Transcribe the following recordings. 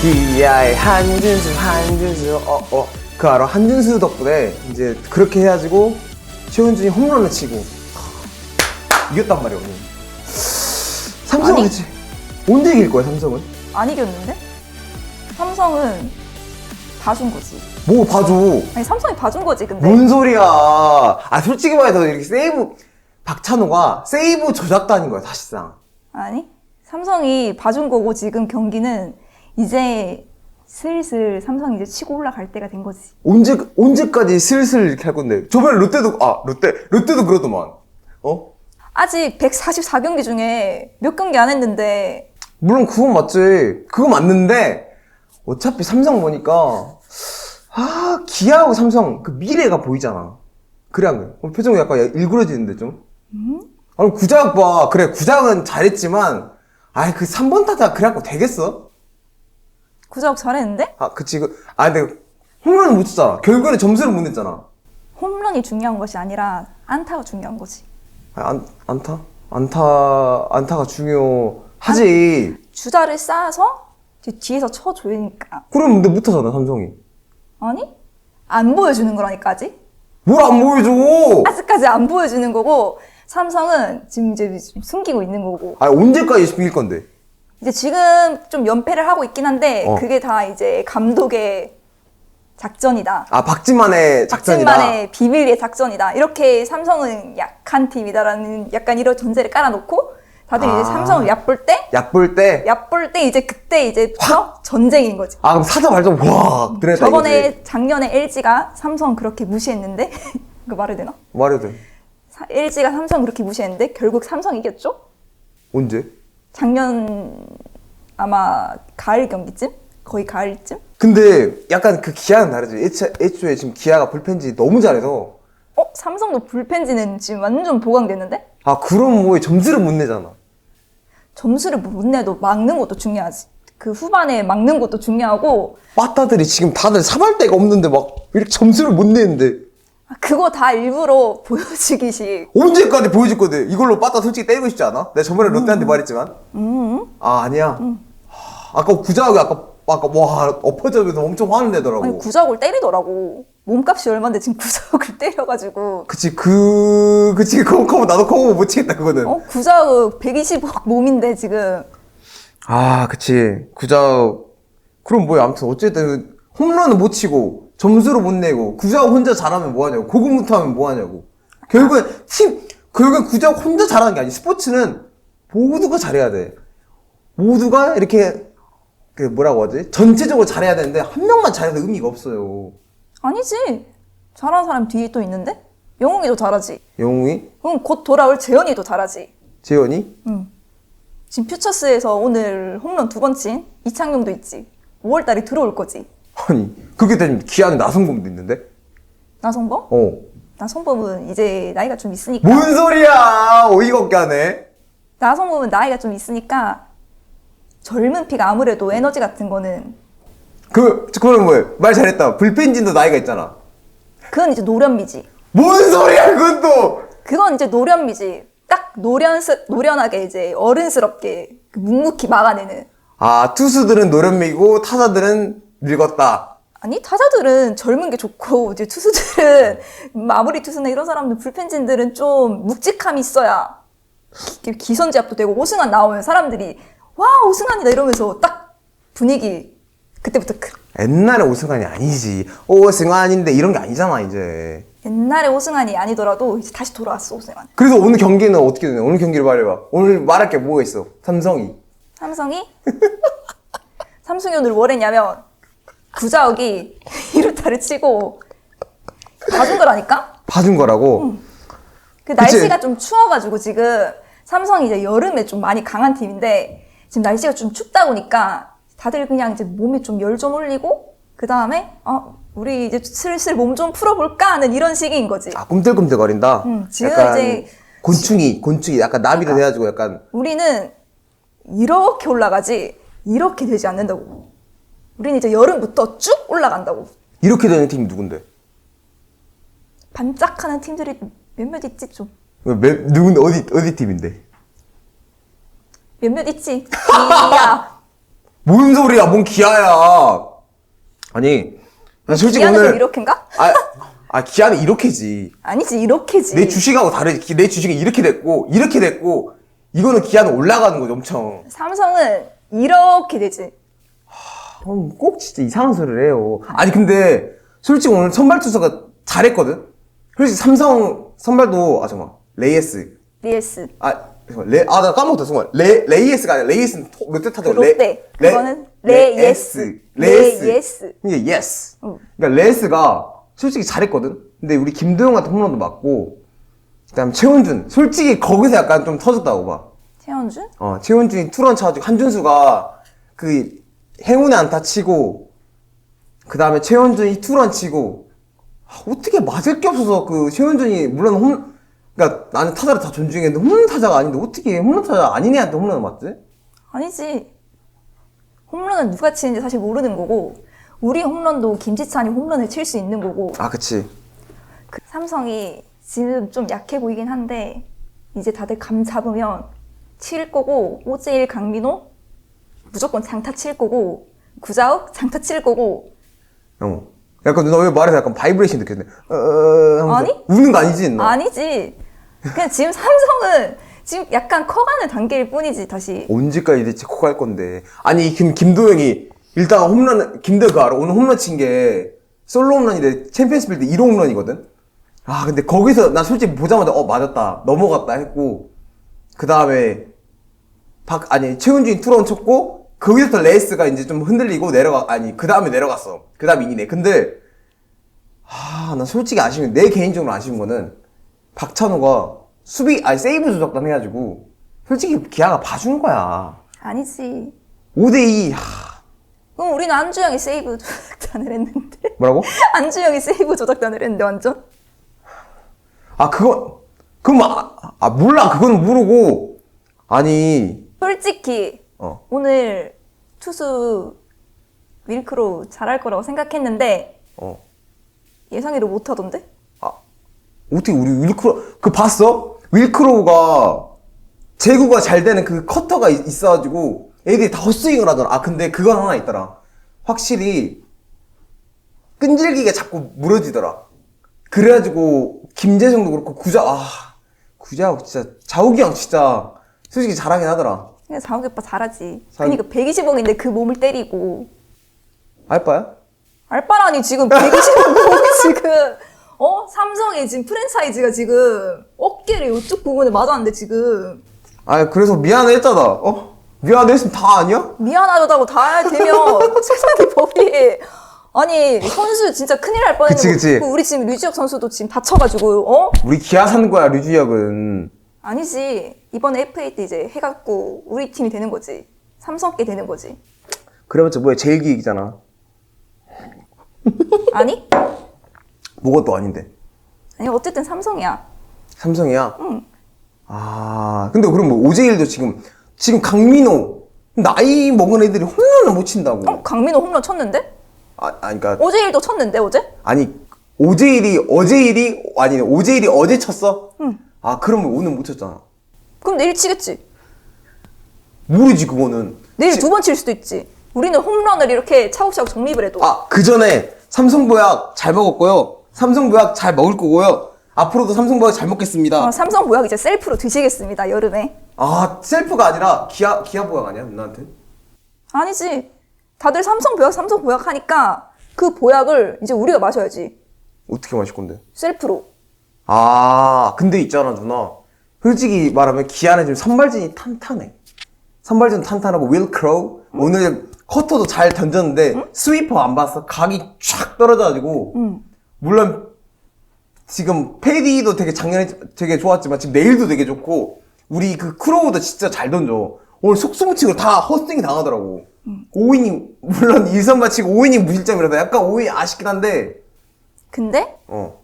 기아의 한준수 한준수 어어 그 알아 한준수 덕분에 이제 그렇게 해가지고 최훈준이 홈런을 치고 이겼단 말이야 오늘 삼성은 아니. 그치 언제 이길 거야 삼성은 안 이겼는데? 삼성은 봐준 거지. 뭐 봐줘 아니 삼성이 봐준 거지 근데. 뭔 소리야 아 솔직히 말해서 이렇게 세이브 박찬호가 세이브 조작단인 거야 사실상 아니 삼성이 봐준 거고 지금 경기는 이제 슬슬 삼성이 이제 치고 올라갈 때가 된 거지. 언제 언제까지 슬슬 이렇게 할 건데 저번에 롯데도 아 롯데 롯데도 그러더만 어 아직 144경기 중에 몇 경기 안 했는데 물론 그건 맞지. 그거 맞는데 어차피 삼성 보니까 아 기아하고 삼성 그 미래가 보이잖아. 그래 안 그래? 어, 표정이 약간 일그러지는데 좀. 아니 구작 봐. 그래 구작은 잘했지만 아이 그 3번 타자 그래갖고 되겠어? 구자욱 잘했는데 아 그치 그, 아 근데 홈런을 못 쳤잖아. 결국에는 점수를 못 냈잖아. 홈런이 중요한 것이 아니라 안타가 중요한 거지. 아, 안 안타 안타 안타가 중요하지. 주자를 쌓아서 뒤- 뒤에서 쳐줘야니까. 그럼 근데 못 하잖아 삼성이. 아니? 안 보여주는 거라니까 아직? 뭘안 보여줘? 아직까지 안 보여주는 거고 삼성은 지금 이제 좀 숨기고 있는 거고 아 언제까지 이길 건데? 이제 지금 좀 연패를 하고 있긴 한데 어. 그게 다 이제 감독의 작전이다. 아 박진만의 작전이다. 박진만의 비밀리에 작전이다. 이렇게 삼성은 약한 팀이다라는 약간 이런 전제를 깔아놓고 다들 아. 이제 삼성을 얕볼 때, 얕볼 때. 얕볼 때 이제 그때 이제 서 전쟁인 거지. 아 그럼 사자 발전 와 그랬다 저번에 이거지. 작년에 LG가 삼성 그렇게 무시했는데 그 말이 되나? 말해도 돼. 사- LG가 삼성 그렇게 무시했는데 결국 삼성 이겼죠? 언제? 작년 아마 가을 경기쯤? 거의 가을쯤? 근데 약간 그 기아는 다르지. 애초, 애초에 지금 기아가 불펜지 너무 잘해서 어? 삼성도 불펜지는 지금 완전 보강됐는데? 아 그럼 뭐 점수를 못 내잖아. 점수를 못 내도 막는 것도 중요하지. 그 후반에 막는 것도 중요하고 빠따들이 지금 다들 사발대가 없는데 막 이렇게 점수를 못 내는데 아, 그거 다 일부러 보여주기식. 언제까지 보여줄 건데 이걸로 빠따 솔직히 때리고 싶지 않아? 내가 저번에 롯데한테 말했지만 음. 아 아니야. 하, 아까 구자하고 아까 아까 와 엎어져서 엄청 화를 내더라고. 아니 구자욱을 때리더라고. 몸값이 얼마인데 지금 구자욱을 때려가지고. 그치 그 그치 그거 커버 나도 커버 못 치겠다 그거는. 어? 구자욱 120억 몸인데 지금. 아, 그치. 구자, 그럼 뭐야. 아무튼 어쨌든 홈런은 못 치고 점수를 못 내고 구자 혼자 잘하면 뭐하냐고. 고군분투 하면 뭐하냐고. 결국엔 팀, 결국엔 구자 혼자 잘하는 게 아니. 스포츠는 모두가 잘해야 돼. 모두가 이렇게 그 뭐라고 하지? 전체적으로 잘해야 되는데 한 명만 잘해도 의미가 없어요. 아니지. 잘하는 사람 뒤에 또 있는데? 영웅이도 잘하지. 영웅이, 그럼 곧 돌아올 재현이도 잘하지. 재현이, 지금 퓨처스에서 오늘 홈런 두 번 친 이창용도 있지. 5월달에 들어올 거지. 아니 그렇게 되면 기아는 나성범도 있는데. 나성범? 어. 나성범은 이제 나이가 좀 있으니까. 뭔 소리야? 어이가 없게 하네. 나성범은 나이가 좀 있으니까 젊은 피가 아무래도 에너지 같은 거는 그, 그럼 뭐야? 말 잘했다. 불펜진도 나이가 있잖아. 그건 이제 노련미지. 뭔 소리야, 그건 또! 그건 이제 노련미지. 딱 노련스, 노련하게 이제 어른스럽게 그 묵묵히 막아내는. 아, 투수들은 노련미고 타자들은 늙었다. 아니 타자들은 젊은 게 좋고 이제 투수들은 마무리 투수나 이런 사람들 불펜진들은 좀 묵직함이 있어야 기- 기선제압도 되고 오승환 나오면 사람들이 와 오승환이다 이러면서 딱 분위기 그때부터 크. 옛날에 오승환이 아니지. 오, 승환인데 이런 게 아니잖아, 이제. 옛날에 오승환이 아니더라도 이제 다시 돌아왔어 오승환 그래서 오늘 경기는 어떻게 되냐? 오늘 경기를 말해봐. 오늘 말할 게 뭐가 있어? 삼성이. 삼성이 삼성이 오늘 뭘 했냐면 구자욱이 1루타를 치고 봐준 거라니까 봐준 거라고. 그 날씨가 좀 추워가지고 지금 삼성이 이제 여름에 좀 많이 강한 팀인데 지금 날씨가 좀 춥다 보니까 다들 그냥 이제 몸에 좀 열 좀 올리고 그 다음에 어 우리 이제 슬슬 몸 좀 풀어볼까 하는 이런 시기인 거지. 아, 꿈틀꿈틀거린다? 음, 지금 이제- 곤충이, 곤충이 약간 나비도 돼가지고 약간. 우리는 이렇게 올라가지 이렇게 되지 않는다고. 우리는 이제 여름부터 쭉 올라간다고. 이렇게 되는 팀이 누군데? 반짝하는 팀들이 몇몇 있지 좀 몇, 누군, 어디, 어디 팀인데? 몇몇 있지. 기아 뭔 소리야, 뭔 기아야. 아니, 나 솔직히 기아는 좀 오늘. 이렇게인가? 아, 아, 기아는 이렇게지. 아니지 이렇게지. 내 주식하고 다르지. 내 주식은 이렇게 됐고, 이렇게 됐고, 이거는 기아는 올라가는 거지, 엄청. 삼성은 이렇게 되지. 어, 꼭 진짜 이상한 소리를 해요. 아니, 근데, 솔직히 오늘 선발 투수가 잘했거든? 솔직히 삼성 선발도, 아, 잠깐만. 레이에스. 리에스. 아, 잠깐만. 레, 아, 나 까먹었다, 순간. 레, 레이에스가 아니라 레이에스는 토- 롯데 타자고. 그 롯데. 그거는 레이에스. 레이에스. 레이에스. 이게 예스. 응. 그러니까 레이에스가 솔직히 잘했거든? 근데 우리 김도영 같은 홈런도 맞고, 그 다음 최원준. 솔직히 거기서 약간 좀 터졌다고 봐. 최현준? 어, 최원준이 투런 쳐가지고 한준수가 그 행운의 안타 치고, 그 다음에 최원준이 투런 치고, 아, 어떻게 맞을 게 없어서 그 최원준이 물론 홈, 그니까 나는 타자를 다 존중했는데 홈런 타자가 아닌데 어떻게 홈런 타자 아닌 애한테 홈런을 맞지? 아니지. 홈런은 누가 치는지 사실 모르는 거고 우리 홈런도 김지찬이 홈런을 칠 수 있는 거고 아, 그치. 그 삼성이 지금 좀 약해 보이긴 한데 이제 다들 감 잡으면 칠 거고 오재일 강민호 무조건 장타 칠 거고 구자욱 장타 칠 거고 어. 약간 누나 왜 말해서 약간 바이브레이션 느꼈네. 어, 어, 하면서 아니? 우는 거 아니지? 너? 아니지 그냥 지금 삼성은 지금 약간 커가는 단계일 뿐이지 다시 언제까지 대체 코갈 건데. 아니, 김, 김도영이, 일단 홈런, 김도영 그 알아? 오늘 홈런 친 게, 솔로 홈런인데, 챔피언스 빌드 1호 홈런이거든? 아, 근데 거기서, 나 솔직히 보자마자, 어, 맞았다. 넘어갔다 했고, 그 다음에, 박, 아니, 최훈준이 투런 쳤고, 거기서부터 레이스가 이제 좀 흔들리고 내려가, 아니, 그 다음에 내려갔어. 그 다음 이니네. 근데, 아, 나 솔직히 아쉬운, 내 개인적으로 아쉬운 거는, 박찬호가 수비, 아니, 세이브 조작단 해가지고, 솔직히 기아가 봐준 거야. 아니지 5대2, 그럼 우리는 안주영이 세이브 조작단을 했는데 뭐라고? 안주영이 세이브 조작단을 했는데 완전 아, 그거, 그럼, 아, 아, 몰라. 그건 모르고. 아니, 솔직히 어. 오늘 투수 윌크로 잘할 거라고 생각했는데 어. 예상외로 못하던데? 아, 어떻게 우리 윌크로, 그 봤어? 윌크로가 제구가 잘 되는 그 커터가 있- 있어가지고 애들이 다 헛스윙을 하더라. 아, 근데 그건 하나 있더라. 확실히 끈질기게 자꾸 무너지더라. 그래가지고 김재성도 그렇고 구자, 아, 구자 진짜 자욱이 형 진짜 솔직히 잘하긴 하더라. 근데 자욱이 오빠 잘하지. 잘- 그러니까 120억인데 그 몸을 때리고 알바야? 알바라니 지금 120억 몸이 지금 어 삼성이 지금 프랜차이즈가 지금 어깨를 이쪽 부분에 맞았는데 지금 아, 그래서 미안해 했잖아. 어? 미안해 했으면 다 아니야? 미안하다고 다 되면 세상의 법이 아니 선수 진짜 큰일 날 뻔했는 그치, 그치. 거. 우리 지금 류지혁 선수도 지금 다쳐가지고 어 우리 기아 사는 거야, 류지혁은. 아니지 이번에 FA 때 이제 해갖고 우리 팀이 되는 거지 삼성께 되는 거지 그래봤자 뭐야, 제일 기획이잖아. 아니 뭐가 또 아닌데. 아니 어쨌든 삼성이야 삼성이야? 응. 아, 근데 그럼 뭐 오재일도 지금, 지금 강민호, 나이 먹은 애들이 홈런을 못 친다고. 어 강민호 홈런 쳤는데 아, 아니, 그니까, 오재일도 쳤는데 어제 아니, 오재일이, 어제일이, 아니, 오재일이 어제 쳤어? 응. 아, 그러면 오늘 못 쳤잖아. 그럼 내일 치겠지 모르지, 그거는. 내일 지- 두번 칠 수도 있지 우리는 홈런을 이렇게 차곡차곡 정립을 해도 아, 그 전에 삼성보약 잘 먹었고요. 삼성보약 잘 먹을 거고요. 앞으로도 삼성보약 잘 먹겠습니다. 어, 삼성 보약 이제 셀프로 드시겠습니다 여름에 아, 셀프가 아니라 기아, 기아 보약 아니야, 누나한테? 아니지 다들 삼성 보약 삼성 보약 하니까 그 보약을 이제 우리가 마셔야지 어떻게 마실 건데? 셀프로 아, 근데 있잖아, 누나. 솔직히 말하면 기아는 지금 선발진이 탄탄해. 선발진 탄탄하고 윌 크로우 오늘 커터도 잘 던졌는데 스위퍼 안 봤어? 각이 쫙 떨어져가지고 응. 물론 지금 페디도 되게 작년에 되게 좋았지만 지금 내일도 되게 좋고 우리 그 크로우도 진짜 잘 던져. 오늘 속수무치고 다 헛스윙 당하더라고. 5이닝 물론 1선 마치고 5이닝 무실점이라서 약간 5이닝 아쉽긴 한데 근데 어.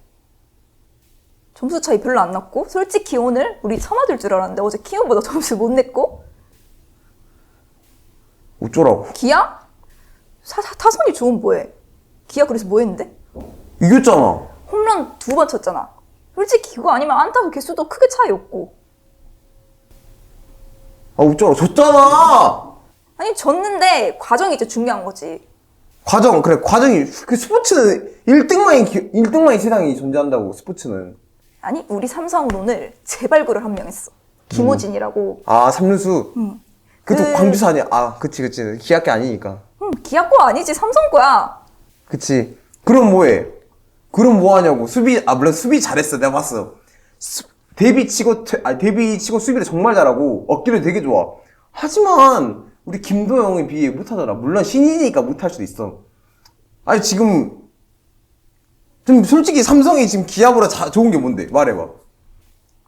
점수 차이 별로 안 났고 솔직히 오늘 우리 참아둘 줄 알았는데 어제 키움보다 점수 못 냈고 어쩌라고. 기아 사- 사- 타선이 좋은 뭐해 기아 그래서 뭐 했는데 이겼잖아. 홈런 두 번 쳤잖아 솔직히 그거 아니면 안타도 개수도 크게 차이 없고 아 어쩌라고. 졌잖아. 아니 졌는데 과정이 이제 중요한 거지. 과정 그래 과정이 그 스포츠는 1등만이 1등만이 세상에 존재한다고 스포츠는 아니 우리 삼성은 오늘 재발굴을 한 명 했어. 김호진이라고. 아 삼루수? 그것도 그- 광주사 아니야? 아 그치 그치. 기아게 아니니까. 음, 기아 거 아니지. 삼성 거야. 그치. 그럼 뭐해? 그럼 뭐하냐고. 수비 아 물론 수비 잘했어. 내가 봤어. 수- 데뷔 치고 퇴- 아니 데뷔 치고 수비를 정말 잘하고 어깨를 되게 좋아. 하지만 우리 김도영에 비해 못하잖아. 물론 신인이니까 못할 수도 있어. 아니 지금 좀 솔직히 삼성이 지금 기아보다 자- 좋은 게 뭔데 말해봐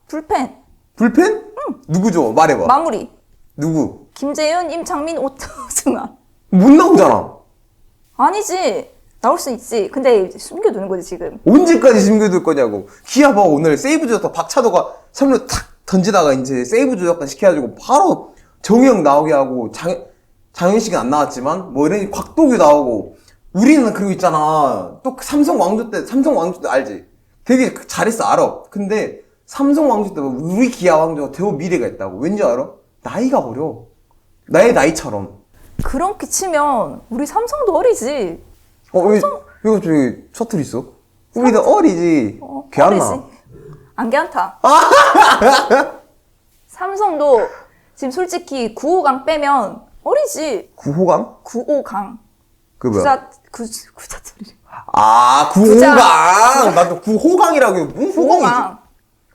불펜 불펜? 누구 줘 말해봐 마무리. 누구 김재윤, 임창민, 오승환. 못 나오잖아 아니지. 나올 수 있지. 근데 숨겨두는 거지 지금. 언제까지 숨겨둘 거냐고. 기아 봐 오늘 세이브 조작도 박찬호가 3루 탁 던지다가 이제 세이브 조작도 시켜가지고 바로 정영 나오게 하고 장 장현식은 안 나왔지만 뭐 이런 곽도규 나오고 우리는 그리고 있잖아 또그 삼성 왕조 때 삼성 왕조 때 알지? 되게 그 잘했어 알아. 근데 삼성 왕조 때 우리 기아 왕조가 더 미래가 있다고. 왠지 알아? 나이가 어려. 나의 나이처럼. 그렇게 치면 우리 삼성도 어리지. 어, 왜, 이거 저기 셔틀 있어? 우리도 어리지. 어, 어리지. 안개 안타. 삼성도 지금 솔직히 9호강 빼면 어리지. 9호강? 9호강. 그 뭐야? 구자 구 구자 소리. 아, 구자. 9호강! 나도 9호강이라고, 무슨 호강이지? 9호강.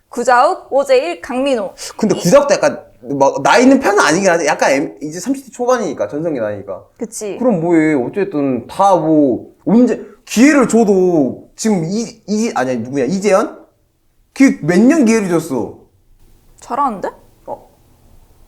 구자욱, 오재일, 강민호. 근데 구자욱도 약간, 막, 나이 있는 편은 아니긴 한데, 약간 M- 이제 30대 초반이니까, 전성기 나이니까. 그치. 그럼 뭐해, 어쨌든, 다 뭐, 언제, 기회를 줘도, 지금 이, 이, 아니야, 누구야, 이재현? 그몇년 기회를 줬어. 잘하는데?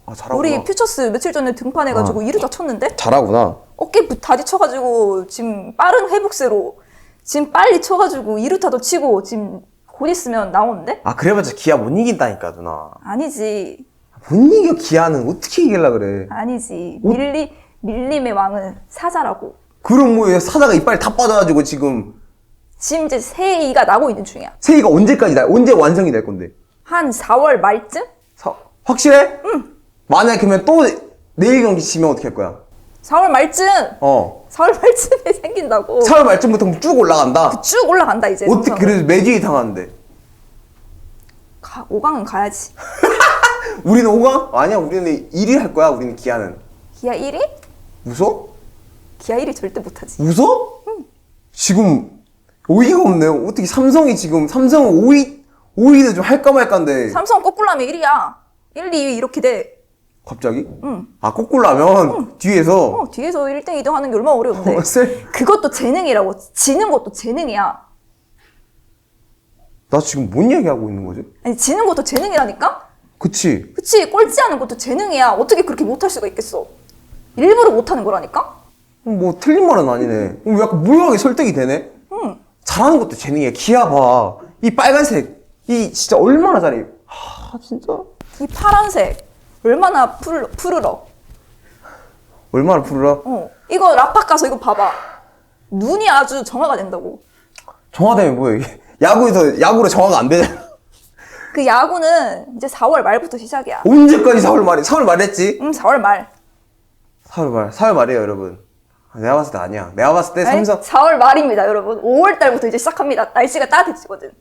아, 잘하구나. 우리 퓨처스 며칠 전에 등판해가지고 아. 이르다 쳤는데? 잘하구나. 어깨 부- 다지쳐가지고 지금 빠른 회복세로 지금 빨리 쳐가지고 이루타도 치고 지금 곧 있으면 나오는데? 아, 그래봤자 기아 못 이긴다니까, 누나. 아니지. 못 이겨, 기아는. 어떻게 이길라 그래. 아니지. 어? 밀리, 밀림의 왕은 사자라고. 그럼 뭐해, 사자가 이빨 다 빠져가지고 지금, 지금 이제 새이가 나고 있는 중이야. 세이가 언제까지 나, 언제 완성이 될 건데? 한 4월 말쯤? 사- 확실해? 응. 만약에 그러면 또 내일 경기 지면 어떻게 할 거야? 4월 말쯤! 어. 4월 말쯤에 생긴다고. 4월 말쯤부터 그럼 쭉 올라간다? 쭉 올라간다, 이제. 어떻게. 그래도 매진이 당하는데. 가, 5강은 가야지. 우리는 5강? 아니야, 우리는 1위 할 거야, 우리는 기아는. 기아 1위? 웃어? 기아 1위 절대 못하지. 웃어? 지금, 어이가 없네요. 어떻게 삼성이 지금, 삼성은 5위, 5위도 좀 할까 말까인데. 삼성 하면 1위야. 1, 2위 이렇게 돼. 갑자기? 응. 아, 거꾸로 하면, 뒤에서. 어, 뒤에서 1등, 2등 하는 게 얼마나 어려운데. 어, 쎄. 그것도 재능이라고. 지는 것도 재능이야. 나 지금 뭔 얘기하고 있는 거지? 아니, 지는 것도 재능이라니까? 그치. 그치, 꼴찌하는 것도 재능이야. 어떻게 그렇게 못할 수가 있겠어. 일부러 못하는 거라니까? 뭐 틀린 말은 아니네. 어, 약간 무용하게 설득이 되네. 응. 잘하는 것도 재능이야. 기아 봐. 이 빨간색. 이 진짜 얼마나 잘해. 하 진짜. 이 파란색. 얼마나 푸르, 푸르러. 얼마나 부르라. 어. 이거 라팍 가서 이거 봐봐. 눈이 아주 정화가 된다고. 정화되면 뭐야 이게. 야구에서 야구로 정화가 안 되잖아. 그 야구는 이제 4월 말부터 시작이야. 언제까지 4월 말에 4월 말했지? 음, 4월 말. 4월 말. 4월 말이에요, 여러분. 아, 내가 봤을 때 아니야. 내가 봤을 때 아니, 삼성 4월 말입니다, 여러분. 5월 달부터 이제 시작합니다. 날씨가 따뜻해지거든.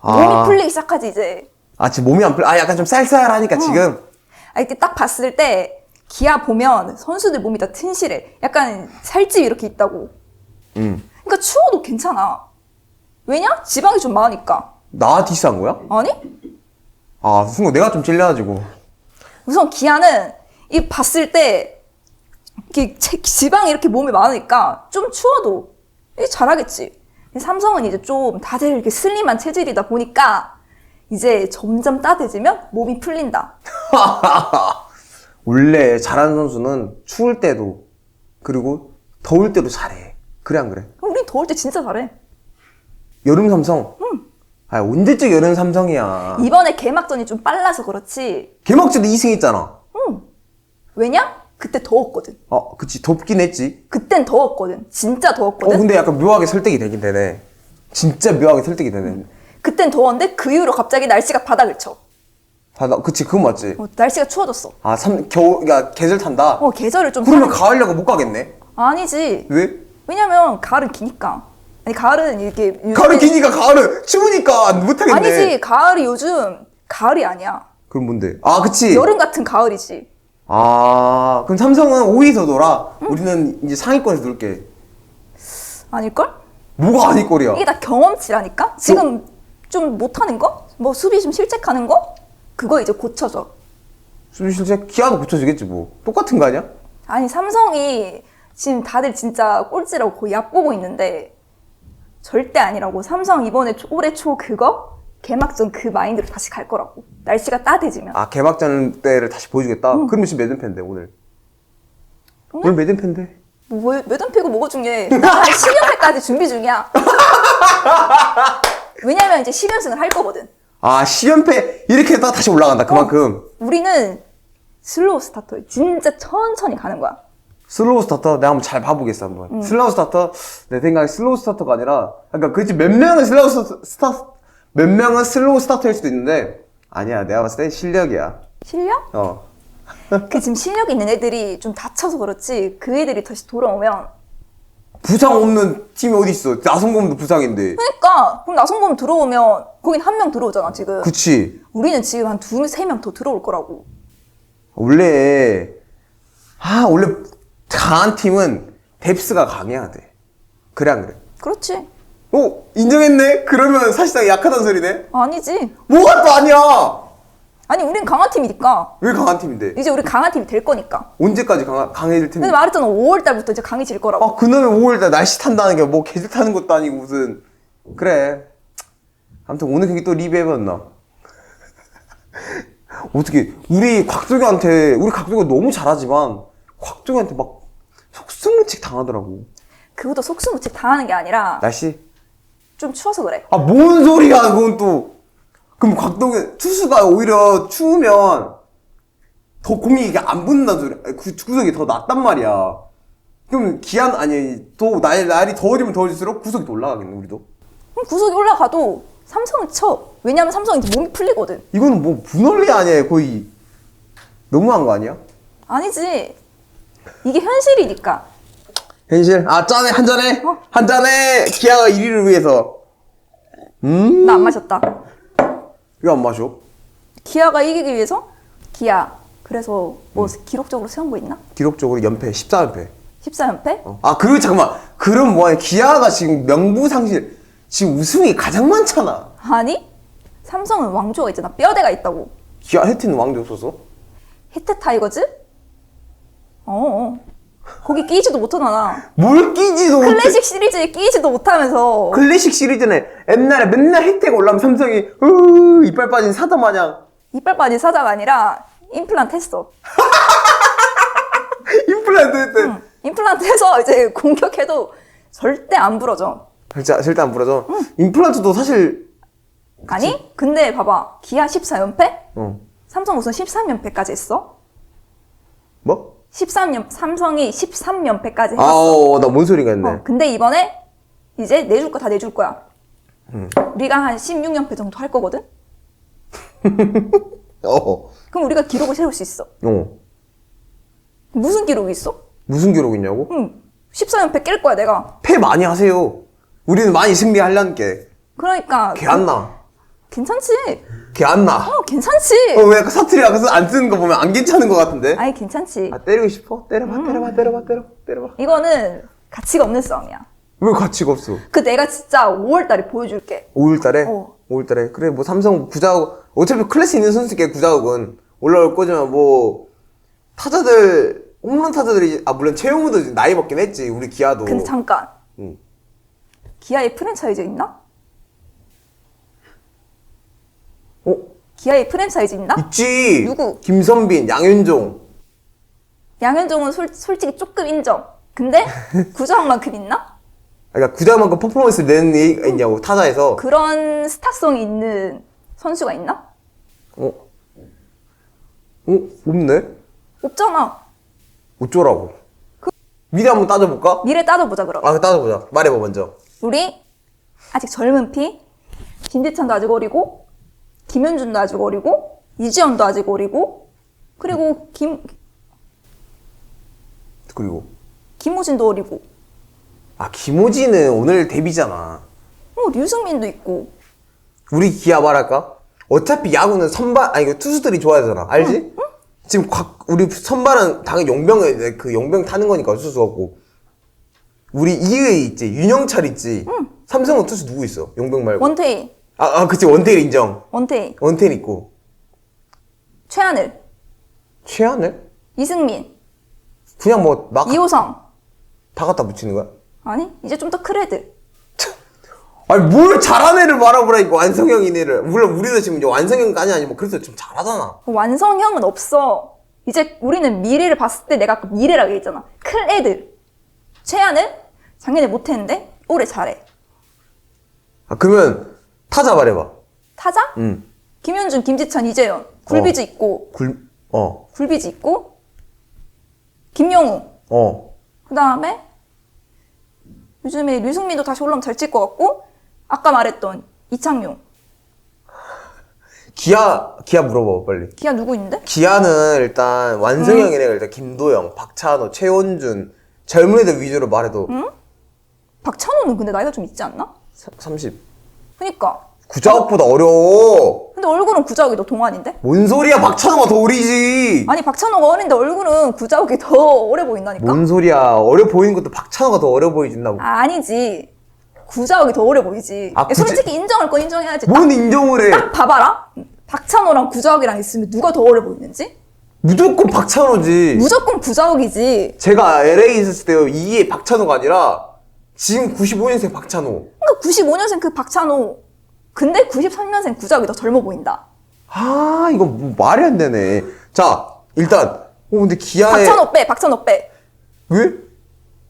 아. 몸이 풀리기 시작하지, 이제. 아, 지금 몸이 안 풀. 아, 약간 좀 쌀쌀하니까 지금. 아, 이렇게 딱 봤을 때 기아 보면 선수들 몸이 다 튼실해. 약간 살집 이렇게 있다고. 음. 그러니까 추워도 괜찮아. 왜냐? 지방이 좀 많으니까. 나 디스한 거야? 아니? 아, 순간 내가 좀 찔려가지고. 우선 기아는 이 봤을 때 이렇게 체- 지방이 이렇게 몸에 많으니까 좀 추워도 잘하겠지. 삼성은 이제 좀 다들 이렇게 슬림한 체질이다 보니까 이제 점점 따뜻해지면 몸이 풀린다. 원래 잘하는 선수는 추울 때도 그리고 더울 때도 잘해. 그래 안 그래? 우린 더울 때 진짜 잘해. 여름 삼성. 아 언제적 여름 삼성이야. 이번에 개막전이 좀 빨라서 그렇지. 개막전도 2승 했잖아. 왜냐? 그때 더웠거든. 어, 그치 덥긴 했지. 그땐 더웠거든. 진짜 어 더웠거든. 근데 약간 묘하게 설득이 되긴 되네. 진짜 묘하게 설득이 되네. 그땐 더웠는데 그 이후로 갑자기 날씨가 바닥을 쳐. 아, 나, 그치, 그건 맞지. 어, 날씨가 추워졌어. 아, 삼, 겨울, 그러니까 계절 탄다? 어, 계절을 좀 그러면 타는- 가을야구 못 가겠네? 아니지. 왜? 왜냐면 가을은 기니까. 아니 가을은 이렇게 요즘에- 가을은 기니까 가을은 추우니까 못 하겠네. 아니지. 가을이 요즘 가을이 아니야. 그럼 뭔데? 아, 그치. 여름 같은 가을이지. 아, 그럼 삼성은 5위에서 놀아. 우리는 이제 상위권에서 놀게. 아닐걸? 뭐가 아닐 거리야? 이게 다 경험치라니까? 지금 좀 못하는 거? 뭐 수비 좀 실책하는 거? 그거 이제 고쳐져. 수비 실제 기아도 고쳐주겠지 뭐. 똑같은 거 아니야? 아니 삼성이 지금 다들 진짜 꼴찌라고 거의 얕보고 있는데 절대 아니라고. 삼성 이번에 초- 올해 초 그거 개막전 그 마인드로 다시 갈 거라고. 날씨가 따뜻해지면. 아, 개막전 때를 다시 보여주겠다? 그러면 지금 몇연 팬데, 오늘? 오늘 몇연 팬데? 뭐, 몇연 패고 뭐가 중요해. 나한 10연패까지 준비 중이야. 왜냐면 이제 10연승을 할 거거든. 아, 10연패 이렇게 했다가 다시 올라간다, 그만큼. 우리는 슬로우 스타터 진짜 천천히 가는 거야. 슬로우 스타터 내가 한번 잘 봐보겠어 한번 슬로우 스타터 내 생각에 슬로우 스타터가 아니라 그러니까 그치 몇 명은 슬로우 스타- 스타 몇 명은 슬로우 스타터일 수도 있는데 아니야 내가 봤을 때 실력이야 실력? 어 그 지금 실력 있는 애들이 좀 다쳐서 그렇지 그 애들이 다시 돌아오면 부상 없는 팀이 어디 있어? 나성범도 부상인데. 그러니까 그럼 나성범 들어오면 거긴 한 명 들어오잖아 지금. 그치. 우리는 지금 한 두 세 명 더 들어올 거라고. 원래 아 원래 강한 팀은 뎁스가 강해야 돼. 그래 안 그래? 그렇지. 어? 인정했네? 그러면 사실상 약하단 소리네? 아니지. 뭐가 또 아니야 아니 우린 강한 팀이니까 왜 강한 팀인데 이제 우리 강한 팀이 될 거니까 언제까지 강하, 강해질 근데 말했잖아 5월 달부터 이제 강해질 거라고 아, 그놈의 5월달 날씨 탄다는 게 뭐 계절 타는 것도 아니고 무슨. 그래. 아무튼 오늘 경기 또 리뷰해봤나? 어떻게, 우리 곽종현한테, 우리 곽종현 너무 잘하지만, 곽종현한테 막 속수무책 당하더라고. 그것도 속수무책 당하는 게 아니라 날씨? 좀 추워서 그래 아, 뭔 소리야, 그건 또. 그럼 곽동현, 투수가 오히려 추우면, 더 공이 이게 안 붙는다는 소리, 구, 구석이 더 낫단 말이야. 그럼 기한, 아니, 더, 날, 날이 더워지면 더워질수록 구석이 더 올라가겠네, 우리도. 그럼 구석이 올라가도 삼성은 쳐. 왜냐면 삼성은 이제 몸이 풀리거든. 이거는 뭐 분원리 아니야 거의. 너무한 거 아니야? 아니지. 이게 현실이니까. 현실? 아 짠해 한 잔해? 어? 한 잔해! 기아가 1위를 위해서. 음 나 안 마셨다 왜 안 마셔? 기아가 이기기 위해서? 기아. 그래서 뭐 기록적으로 세운 거 있나? 기록적으로 연패 14연패. 14연패? 어. 아 그리고 잠깐만. 그럼 뭐야 기아가 지금 명부상실 지금 우승이 가장 많잖아. 아니? 삼성은 왕조가 있잖아. 뼈대가 있다고. 기아 혜태는 왕조 없어서 히트 타이거즈? 어 거기 끼지도 못하나 뭘 끼지도 못해? 클래식 시리즈에 끼지도 못하면서. 클래식 시리즈는 옛날에 맨날 혜태가 올라오면 삼성이 으 이빨 빠진 사자 마냥. 이빨 빠진 사자가 아니라 임플란트 했어. 임플란트 혜태 임플란트 해서 이제 공격해도 절대 안 부러져. 절대, 절대 안 부러져. 임플란트도 사실, 아니? 근데 봐봐. 기아 14연패? 어. 삼성 우선 13연패까지 했어? 뭐? 13년 삼성이 13연패까지 했어. 아, 어, 나뭔 소리가 했네. 어, 근데 이번에 이제 내줄 거 다 내줄 거야. 우리가 한 16연패 정도 할 거거든. 어. 그럼 우리가 기록을 세울 수 있어. 어. 무슨 기록이 있어? 무슨 기록 있냐고? 응. 14연패 깰 거야 내가. 패 많이 하세요. 우리는 많이 승리하려는 게. 그러니까 개안 나. 괜찮지. 개안 나. 어 괜찮지. 어, 왜 약간 사투리 약간 안 쓰는 거 보면 안 괜찮은 것 같은데? 아니 괜찮지. 아, 때리고 싶어? 때려봐, 때려봐, 때려봐, 때려봐, 때려봐. 이거는 가치가 없는 싸움이야. 왜 가치가 없어? 그 내가 진짜 5월달에 보여줄게. 5월달에? 어. 5월달에? 그래, 뭐 삼성 구자욱, 어차피 클래스 있는 선수께 구자욱은 올라올 거지만 뭐, 타자들, 홈런 타자들이, 아, 물론 최용우도 나이 먹긴 했지, 우리 기아도. 근데 잠깐. 응. 기아에 프랜차이즈 있나? 어? 기아에 프랜차이즈 있나? 있지. 누구? 김선빈, 양현종. 양현종은 솔, 솔직히 조금 인정. 근데 구자욱만큼 있나? 그러니까 구자만큼 퍼포먼스 내는 얘기가 있냐고 타자에서. 그런 스타성이 있는 선수가 있나? 어? 어? 없네? 없잖아. 어쩌라고? 미래 한번 따져볼까? 미래 따져보자 그럼. 아, 따져보자. 말해봐 먼저. 우리 아직 젊은 피, 김대찬도 아직 어리고, 김현준도 아직 어리고, 이지연도 아직 어리고 그리고 김 그리고 김호진도 어리고 아 김호진은 오늘 데뷔잖아. 어 류승민도 있고 우리 기아 말할까? 어차피 야구는 선발 아니 그 투수들이 좋아하잖아. 알지? 지금 곽 우리 선발은 당연히 용병 그 용병 타는 거니까 어쩔 수 없고. 우리 이의 있지 윤영철 있지. 삼성은 투수 누구 있어? 용병 말고. 원태인 아, 아 그치. 원태일 인정. 원태인 원태일 있고. 최하늘. 최하늘? 이승민. 그냥 뭐 막 다 이호성. 갖다 붙이는 거야? 아니 이제 좀더큰 애들 아니 뭘 잘하는 애를 말아보라 이거. 완성형인 애를. 물론 우리도 지금 이제 완성형까지 아니고 그래도 좀 잘하잖아. 완성형은 없어. 이제 우리는 미래를 봤을 때 내가 아까 미래라고 얘기했잖아. 큰 애들 최하늘? 작년에 못했는데 올해 잘해. 아 그러면 타자 말해봐. 타자? 응. 김현준 김지찬 이재현. 굴비즈 있고. 굴, 어, 굴비즈 있고. 김영우. 어. 그 다음에 요즘에 류승민도 다시 올라오면 잘 칠 것 같고 아까 말했던 이창용. 기아, 기아 물어봐, 빨리. 기아 누구 있는데? 기아는 일단 애가 일단 김도영, 박찬호, 최원준, 젊은 애들 위주로 말해도 박찬호는 근데 나이가 좀 있지 않나? 사- 30. 그니까 구자욱보다 어려워. 근데 얼굴은 구자욱이 더 동안인데? 뭔 소리야, 박찬호가 더 어리지. 아니 박찬호가 어린데 얼굴은 구자욱이 더 어려 보인다니까? 뭔 소리야. 어려 보이는 것도 박찬호가 더 어려 보이진다고. 아, 아니지 구자욱이 더 어려 보이지 아, 굳이- 솔직히 인정할 건 인정해야지 뭔 인정을 해. 딱, 딱 봐봐라 박찬호랑 구자욱이랑 있으면 누가 더 어려 보이는지? 무조건 박찬호지. 무조건 구자욱이지 제가 LA 있었을 때 이게 박찬호가 아니라 지금 95년생 박찬호. 그러니까 95년생 그 박찬호 근데 93년생 구자욱이 더 젊어 보인다 아, 이거 뭐 말이 안 되네. 자, 일단, 어, 근데 기아에. 박찬호 빼 박찬호 빼 왜?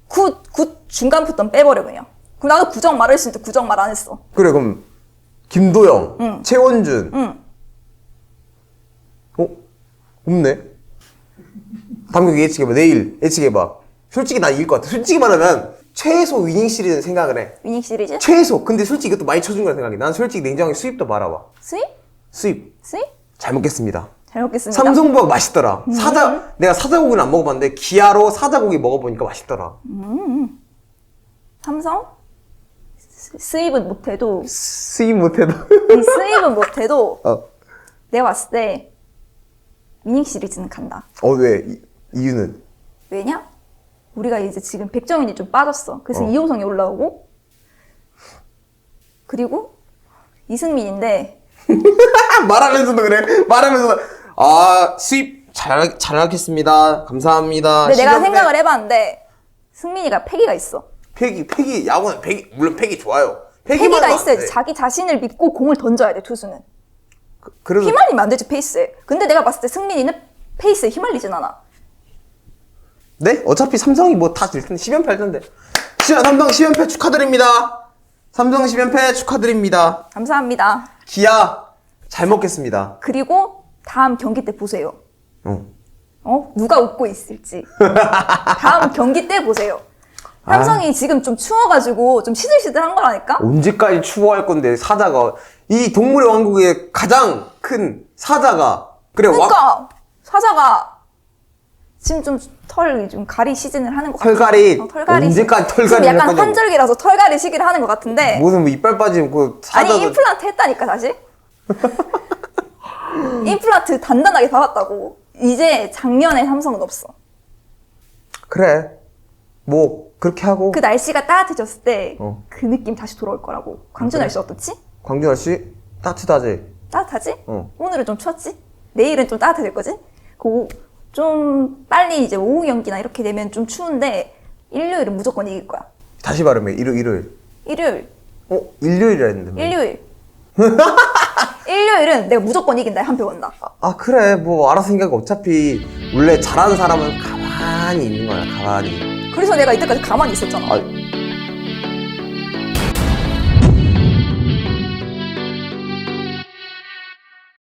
구, 구 중간 붙던 빼버려 그냥 그럼 나도 구정 말을 했을 때 구정 말 안 했어 그래, 그럼, 김도영, 응. 최원준. 응 어? 없네? 당국 예측해봐. 내일 예측해봐. 솔직히 난 이길 것 같아. 솔직히 말하면, 최소 위닝 시리즈는 생각을 해. 위닝 시리즈 최소. 근데 솔직히 이것도 많이 쳐준 거라 생각해. 난 솔직히 냉정하게 수입도 말아봐. 스윗? 수입. 스윗? 잘 먹겠습니다. 잘 먹겠습니다 삼성부가 맛있더라. 사자, 내가 사자고기는 안 먹어봤는데, 기아로 사자고기 먹어보니까 맛있더라. 삼성? 스- 스윕은 못해도 수입 못해도. 이 스윕은 못해도 어. 내가 봤을 때 위닝 시리즈는 간다 어, 왜? 이, 이유는? 왜냐? 우리가 이제 지금 백정현이 좀 빠졌어 그래서 어. 이호성이 올라오고 그리고 이승민인데 말하면서도 그래. 말하면서도. 아, 수입 잘, 잘 하겠습니다. 감사합니다. 근데 내가 생각을 해봤는데 승민이가 패기가 있어 패기, 패기, 야구는 패기, 물론 패기 좋아요. 패기만 패기가 하면 안 있어야지 돼. 자기 자신을 믿고 공을 던져야 돼 투수는 그래도 휘말리면 안 되지 페이스에 근데 내가 봤을 때 승민이는 페이스에 휘말리진 않아 네? 어차피 삼성이 뭐 다 질 텐데 10연패 할 텐데. 시- 삼성 10연패 축하드립니다. 삼성 10연패 축하드립니다. 감사합니다 기아 잘 먹겠습니다. 그리고 다음 경기 때 보세요 어. 어? 누가 웃고 있을지. 다음 경기 때 보세요. 아. 삼성이 지금 좀 추워가지고 좀 시들시들한 거라니까? 언제까지 추워할 건데 사자가 이 동물의 왕국의 가장 큰 사자가 그래 와 그러니까 사자가 지금 좀털좀 가리 시즌을 하는 것 같아. 털갈이 어, 털갈이 언제까지 지금 털갈이를 할 약간. 환절기라서 털갈이 시기를 하는 것 같은데. 무슨 뭐 이빨 빠지면 그 사자도 아니 임플란트 했다니까 다시. 임플란트 단단하게 박았다고. 이제 작년에 삼성은 없어. 그래 뭐 그렇게 하고 그 날씨가 따뜻해졌을 때 그 어. 느낌 다시 돌아올 거라고. 광주 날씨 어떻지? 광준아 씨 따뜻하지 따뜻하지? 어. 오늘은 좀 추웠지? 내일은 좀 따뜻해질 거지? 그 오- 좀 빨리 이제 오후 경기나 이렇게 되면 좀 추운데 일요일은 무조건 이길 거야. 다시 말하면 일요 일요일 일요일, 어 일요일이라 했는데 뭐. 일요일. 일요일은 내가 무조건 이긴다 한 표 건다. 아 그래 뭐 알아서 생각 어차피 원래 잘하는 사람은 가만히 있는 거야 가만히 그래서 내가 이때까지 가만히 있었잖아. 아